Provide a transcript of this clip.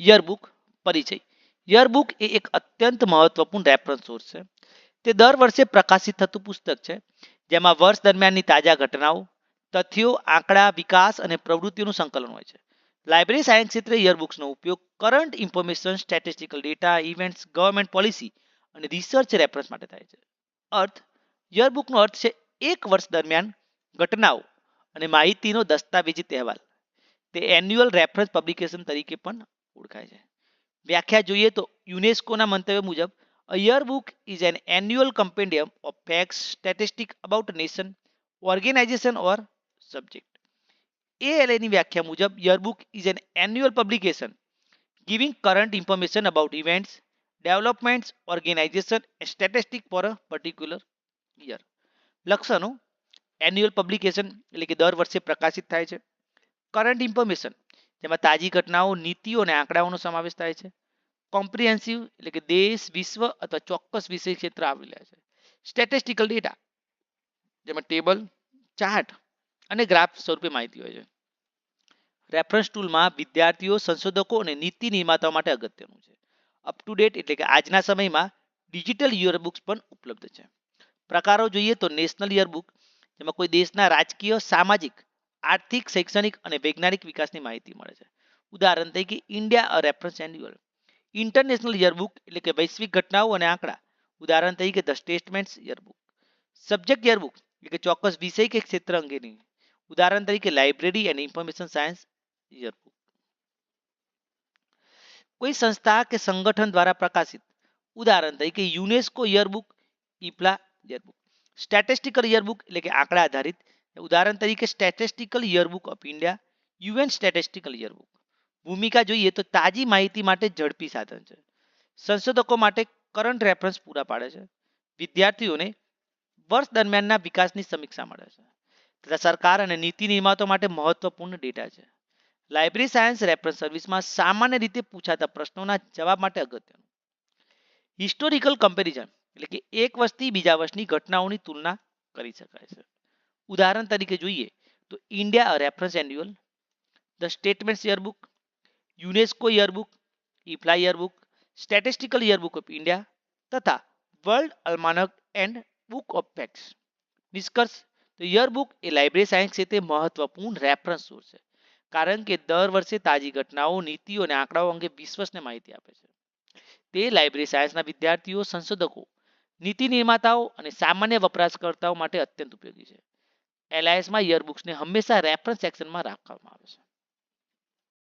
યરબુક પરિચય. યરબુક એ એક અત્યંત મહત્વપૂર્ણ રેફરન્સ સોર્સ છે. તે દર વર્ષે પ્રકાશિત થતું પુસ્તક છે, જેમાં વર્ષ દરમિયાનની તાજા ઘટનાઓ, તથ્યો, આંકડા, વિકાસ અને પ્રવૃત્તિઓનું સંકલન હોય છે. લાઇબ્રેરી સાયન્સ ક્ષેત્રે યરબુક્સનો ઉપયોગ current information statistical data events government policy અને રિસર્ચ રેફરન્સ માટે થાય છે. અર્થ યરબુકનો અર્થ છે એક વર્ષ દરમિયાન ઘટનાઓ અને માહિતીનો દસ્તાવેજી તહેવાલ તે એન્યુઅલ રેફરન્સ પબ્લિકેશન તરીકે પણ ઓળખાય છે. વ્યાખ્યા જોઈએ તો યુનેસ્કોના મંતવ્ય મુજબ a year book is an annual compendium of facts statistic about nation organisation or subject એએલએની વ્યાખ્યા મુજબ yearbook is an annual publication giving current information about events developments organisation statistic for a particular year લક્ષણો annual publication એટલે કે દર વર્ષે પ્રકાશિત થાય છે. કરંટ ઇન્ફોર્મેશન જેમાં તાજી ઘટનાઓ, નીતિઓ અને આંકડાઓનો સમાવેશ થાય છે. કોમ્પ્રિહેન્સિવ એટલે કે દેશ, વિશ્વ અથવા ચોક્કસ વિષય ક્ષેત્ર આવેલા છે. સ્ટેટિસ્ટિકલ ડેટા જેમાં ટેબલ ચાર્ટ અને ગ્રાફ સ્વરૂપે માહિતી હોય છે. રેફરન્સ ટૂલમાં વિદ્યાર્થીઓ, સંશોધકો અને નીતિ નિર્માતાઓ માટે અગત્યનું છે. અપ ટુ ડેટ એટલે કે આજના સમયમાં ડિજિટલ યરબુક્સ પણ ઉપલબ્ધ છે. પ્રકારો જોઈએ તો નેશનલ યરબુક જેમાં કોઈ દેશના રાજકીય, સામાજિક આર્થિક, શૈક્ષણિક અને વૈજ્ઞાનિક વિકાસની માહિતી મળે છે. ઉદાહરણ તરીકે India reference annual international yearbook એટલે કે વૈશ્વિક ઘટનાઓ અને આંકડા. ઉદાહરણ તરીકે the statements yearbook subject yearbook એટલે કે ચોક્કસ વિષય કે ક્ષેત્ર અંગેની. ઉદાહરણ તરીકે library and information science yearbook કોઈ સંસ્થા કે સંગઠન દ્વારા પ્રકાશિત. ઉદાહરણ તરીકે યુનેસ્કો યરબુક ઇપ્લા યરબુક સ્ટેટિસ્ટિકલ યરબુક એટલે કે આંકડા આધારિત ઉદાહરણ તરીકે statistical yearbook of India UN statistical yearbook ભૂમિકા જોઈએ તો તાજી માહિતી માટે ઝડપી સાધન છે. સંશોધકો માટે કરંટ રેફરન્સ પૂરા પાડે છે. વિદ્યાર્થીઓને વર્ષ દરમિયાનના વિકાસની સમીક્ષા મળે છે. તથા સરકાર અને નીતિ નિર્માતો માટે મહત્વપૂર્ણ ડેટા છે. લાઇબ્રેરી સાયન્સ રેફરન્સ સર્વિસમાં સામાન્ય રીતે પૂછાતા પ્રશ્નોના જવાબ માટે અગત્યનું. હિસ્ટોરિકલ કમ્પેરિઝન એટલે કે એક વર્ષથી બીજા વર્ષની ઘટનાઓની તુલના કરી શકાય છે. ઉદાહરણ તરીકે જોઈએ તો India reference annual the statements yearbook UNESCO yearbook IFLA yearbook statistical yearbook of India તથા world almanac and book of facts નિષ્કર્ષ તો યરબુક એ લાઇબ્રેરી સાયન્સ ક્ષેત્રે મહત્વપૂર્ણ રેફરન્સ સોર્સ છે. કારણ કે દર વર્ષે તાજી ઘટનાઓ, નીતિઓ અને આંકડાઓ અંગે વિશ્વસને માહિતી આપે છે. તે લાઇબ્રેરી સાયન્સના વિદ્યાર્થીઓ, સંશોધકો, નીતિ નિર્માતાઓ અને સામાન્ય વપરાશકર્તાઓ માટે અત્યંત ઉપયોગી છે. એલઆઈએસમાં યરબુક્સને હંમેશા રેફરન્સ સેક્શનમાં રાખવામાં આવે છે.